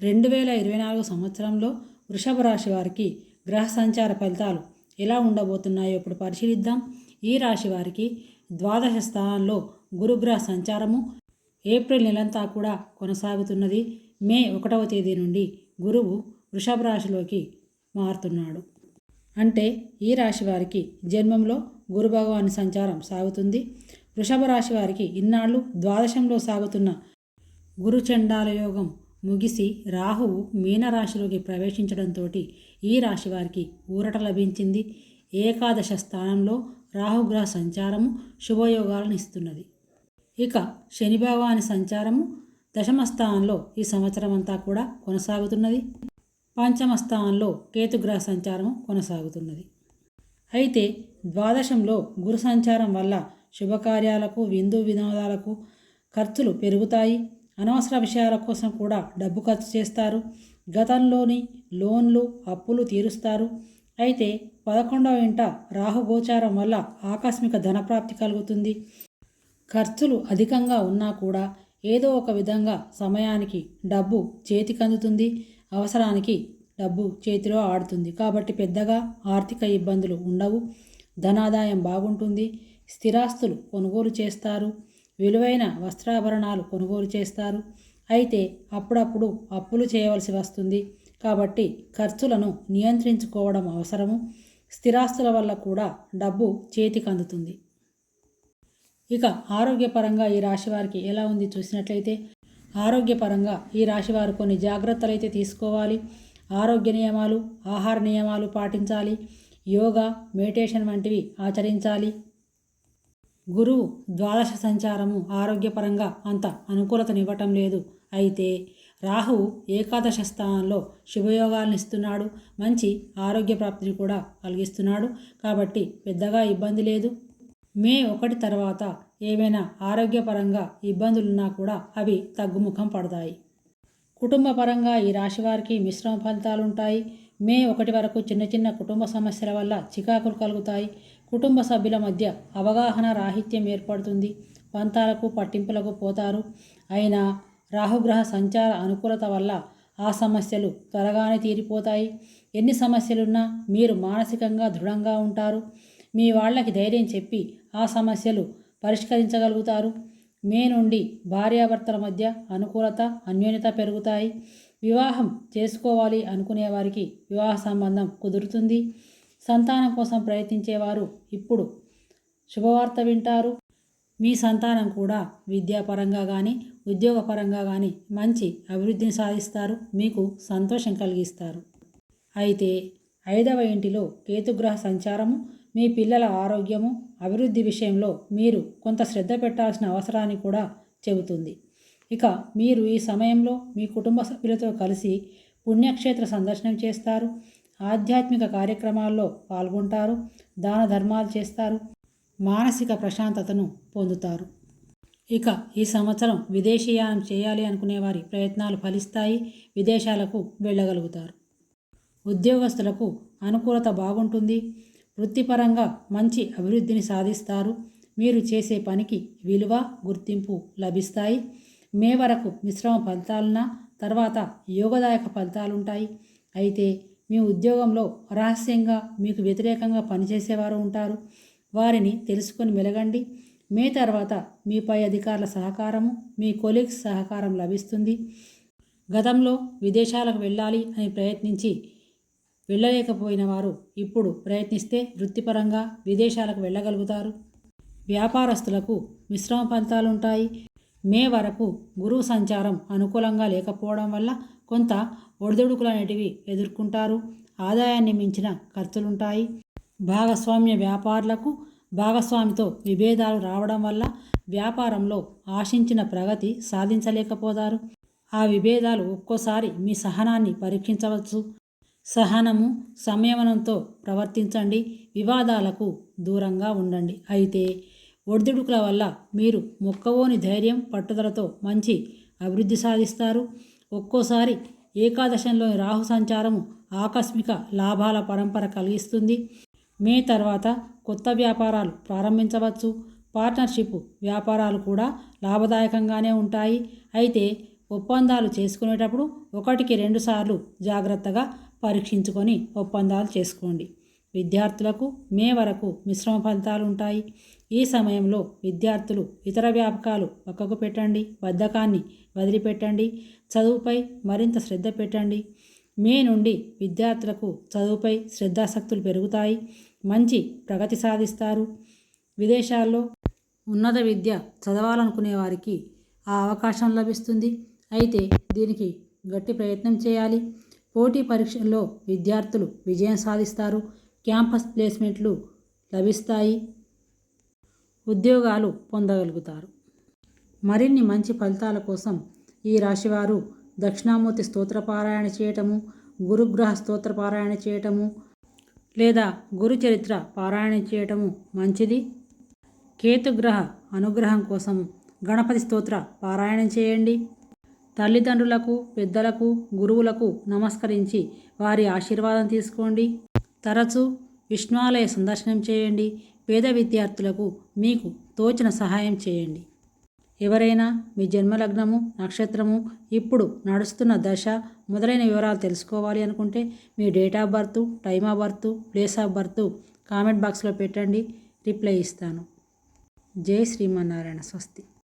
రెండు వేల ఇరవై నాలుగు సంవత్సరంలో వృషభ రాశి వారికి గ్రహ సంచార ఫలితాలు ఎలా ఉండబోతున్నాయో ఇప్పుడు పరిశీలిద్దాం. ఈ రాశి వారికి ద్వాదశ స్థానంలో గురుగ్రహ సంచారము ఏప్రిల్ నెలంతా కూడా కొనసాగుతున్నది. మే ఒకటవ తేదీ నుండి గురువు వృషభ రాశిలోకి మారుతున్నాడు. అంటే ఈ రాశి వారికి జన్మంలో గురు భగవాని సంచారం సాగుతుంది. వృషభ రాశి వారికి ఇన్నాళ్ళు ద్వాదశంలో సాగుతున్న గురుచండాల యోగం ముగిసి రాహువు మీనరాశిలోకి ప్రవేశించడంతో ఈ రాశి వారికి ఊరట లభించింది. ఏకాదశ స్థానంలో రాహుగ్రహ సంచారము శుభయోగాలను ఇస్తున్నది. ఇక శని భగవాని సంచారము దశమ స్థానంలో ఈ సంవత్సరం అంతా కూడా కొనసాగుతున్నది. పంచమ స్థానంలో కేతుగ్రహ సంచారం కొనసాగుతున్నది. అయితే ద్వాదశంలో గురు సంచారం వల్ల శుభకార్యాలకు విందు వినోదాలకు ఖర్చులు పెరుగుతాయి. అనవసర విషయాల కోసం కూడా డబ్బు ఖర్చు చేస్తారు. గతంలోని లోన్లు అప్పులు తీరుస్తారు. అయితే పదకొండవ ఇంట రాహుగోచారం వల్ల ఆకస్మిక ధనప్రాప్తి కలుగుతుంది. ఖర్చులు అధికంగా ఉన్నా కూడా ఏదో ఒక విధంగా సమయానికి డబ్బు చేతికి అందుతుంది అవసరానికి డబ్బు చేతిలో ఆడుతుంది. కాబట్టి పెద్దగా ఆర్థిక ఇబ్బందులు ఉండవు. ధనాదాయం బాగుంటుంది. స్థిరాస్తులు కొనుగోలు చేస్తారు. విలువైన వస్త్రాభరణాలు కొనుగోలు చేస్తారు. అయితే అప్పుడప్పుడు అప్పులు చేయవలసి వస్తుంది. కాబట్టి ఖర్చులను నియంత్రించుకోవడం అవసరము. స్థిరాస్తుల వల్ల కూడా డబ్బు చేతికి అందుతుంది. ఇక ఆరోగ్యపరంగా ఈ రాశి వారికి ఎలా ఉంది చూసినట్లయితే ఆరోగ్యపరంగా ఈ రాశివారు కొన్ని జాగ్రత్తలు అయితే తీసుకోవాలి. ఆరోగ్య నియమాలు ఆహార నియమాలు పాటించాలి. యోగా మెడిటేషన్ వంటివి ఆచరించాలి. గురువు ద్వాదశ సంచారము ఆరోగ్యపరంగా అంత అనుకూలతనివ్వటం లేదు. అయితే రాహువు ఏకాదశ స్థానంలో శుభయోగాలను ఇస్తున్నాడు మంచి ఆరోగ్య ప్రాప్తిని కూడా కలిగిస్తున్నాడు. కాబట్టి పెద్దగా ఇబ్బంది లేదు. మే ఒకటి తర్వాత ఏవైనా ఆరోగ్యపరంగా ఇబ్బందులున్నా కూడా అవి తగ్గుముఖం పడతాయి. కుటుంబ పరంగా ఈ రాశి వారికి మిశ్రమ ఫలితాలు ఉంటాయి మే ఒకటి వరకు చిన్న చిన్న కుటుంబ సమస్యల వల్ల చికాకులు కలుగుతాయి. కుటుంబ సభ్యుల మధ్య అవగాహన రాహిత్యం ఏర్పడుతుంది. పంతాలకు పట్టింపులకు పోతారు. అయినా రాహుగ్రహ సంచార అనుకూలత వల్ల ఆ సమస్యలు త్వరగానే తీరిపోతాయి. ఎన్ని సమస్యలున్నా మీరు మానసికంగా దృఢంగా ఉంటారు. మీ వాళ్ళకి ధైర్యం చెప్పి ఆ సమస్యలు పరిష్కరించగలుగుతారు. మే నుండి భార్యాభర్తల మధ్య అనుకూలత అన్యోన్యత పెరుగుతాయి. వివాహం చేసుకోవాలి అనుకునే వారికి వివాహ సంబంధం కుదురుతుంది. సంతానం కోసం ప్రయత్నించేవారు ఇప్పుడు. శుభవార్త వింటారు. మీ సంతానం కూడా విద్యాపరంగా కానీ ఉద్యోగపరంగా కానీ మంచి అభివృద్ధిని సాధిస్తారు. మీకు సంతోషం కలిగిస్తారు. అయితే ఐదవ ఇంటిలో కేతుగ్రహ సంచారము మీ పిల్లల ఆరోగ్యము అభివృద్ధి విషయంలో మీరు కొంత శ్రద్ధ పెట్టాల్సిన అవసరాన్ని కూడా చెబుతుంది. ఇక మీరు ఈ సమయంలో మీ కుటుంబ సభ్యులతో కలిసి పుణ్యక్షేత్ర సందర్శనం చేస్తారు. ఆధ్యాత్మిక కార్యక్రమాల్లో పాల్గొంటారు దాన ధర్మాలు చేస్తారు మానసిక ప్రశాంతతను పొందుతారు. ఇక ఈ సంవత్సరం విదేశీయానం చేయాలి అనుకునే వారి ప్రయత్నాలు ఫలిస్తాయి విదేశాలకు వెళ్ళగలుగుతారు. ఉద్యోగస్తులకు అనుకూలత బాగుంటుంది వృత్తిపరంగా మంచి అభివృద్ధిని సాధిస్తారు మీరు చేసే పనికి విలువ గుర్తింపు లభిస్తాయి. మే వరకు మిశ్రమ ఫలితాలున్న తర్వాత యోగదాయక ఫలితాలుంటాయి. అయితే మీ ఉద్యోగంలో రహస్యంగా మీకు వ్యతిరేకంగా పనిచేసేవారు ఉంటారు. వారిని తెలుసుకొని మెలగండి. మే తర్వాత మీపై అధికారుల సహకారము మీ కొలీగ్స్ సహకారం లభిస్తుంది. గతంలో విదేశాలకు వెళ్ళాలి అని ప్రయత్నించి వెళ్ళలేకపోయిన వారు ఇప్పుడు ప్రయత్నిస్తే వృత్తిపరంగా విదేశాలకు వెళ్ళగలుగుతారు. వ్యాపారస్తులకు మిశ్రమ ఫలితాలుంటాయి. మే వరకు గురువు సంచారం అనుకూలంగా లేకపోవడం వల్ల కొంత ఒడిదుడుకులు అనేటివి ఎదుర్కొంటారు. ఆదాయాన్ని మించిన ఖర్చులుంటాయి. భాగస్వామ్య వ్యాపారులకు భాగస్వామితో విభేదాలు రావడం వల్ల వ్యాపారంలో ఆశించిన ప్రగతి సాధించలేకపోతారు. ఆ విభేదాలు ఒక్కోసారి మీ సహనాన్ని పరీక్షించవచ్చు. సహనము సంయమనంతో ప్రవర్తించండి. వివాదాలకు దూరంగా ఉండండి. అయితే ఒడిదుడుకుల వల్ల మీరు మొక్కవోని ధైర్యం పట్టుదలతో మంచి అభివృద్ధి సాధిస్తారు. ఒక్కోసారి ఏకాదశంలోని రాహు సంచారము ఆకస్మిక లాభాల పరంపర కలిగిస్తుంది. మే తర్వాత కొత్త వ్యాపారాలు ప్రారంభించవచ్చు. పార్ట్నర్షిప్ వ్యాపారాలు కూడా లాభదాయకంగానే ఉంటాయి. అయితే ఒప్పందాలు చేసుకునేటప్పుడు ఒకటికి రెండుసార్లు జాగ్రత్తగా పరీక్షించుకొని ఒప్పందాలు చేసుకోండి. విద్యార్థులకు మే వరకు మిశ్రమ ఫలితాలు ఉంటాయి. ఈ సమయంలో విద్యార్థులు ఇతర వ్యాపకాలు పక్కకు పెట్టండి బద్ధకాన్ని వదిలిపెట్టండి చదువుపై మరింత శ్రద్ధ పెట్టండి. మే నుండి విద్యార్థులకు చదువుపై శ్రద్ధాసక్తులు పెరుగుతాయి. మంచి ప్రగతి సాధిస్తారు. విదేశాల్లో ఉన్నత విద్య చదవాలనుకునే వారికి ఆ అవకాశం లభిస్తుంది. అయితే దీనికి గట్టి ప్రయత్నం చేయాలి. పోటీ పరీక్షల్లో విద్యార్థులు విజయం సాధిస్తారు. క్యాంపస్ ప్లేస్మెంట్లు లభిస్తాయి. ఉద్యోగాలు పొందగలుగుతారు. మరిన్ని మంచి ఫలితాల కోసం ఈ రాశివారు దక్షిణామూర్తి స్తోత్రపారాయణ చేయటము గురుగ్రహ స్తోత్రపారాయణ చేయటము లేదా గురు చరిత్ర పారాయణ చేయటము మంచిది. కేతుగ్రహ అనుగ్రహం కోసం గణపతి స్తోత్ర పారాయణం చేయండి. తల్లిదండ్రులకు పెద్దలకు గురువులకు నమస్కరించి వారి ఆశీర్వాదం తీసుకోండి. తరచూ విష్ణువాలయ సందర్శనం చేయండి. పేద విద్యార్థులకు మీకు తోచిన సహాయం చేయండి. ఎవరైనా మీ జన్మలగ్నము నక్షత్రము ఇప్పుడు నడుస్తున్న దశ మొదలైన వివరాలు తెలుసుకోవాలి అనుకుంటే మీ date of birth time of birth place of birth comment బాక్స్లో పెట్టండి. రిప్లై ఇస్తాను. జై శ్రీమన్నారాయణ స్వస్తి.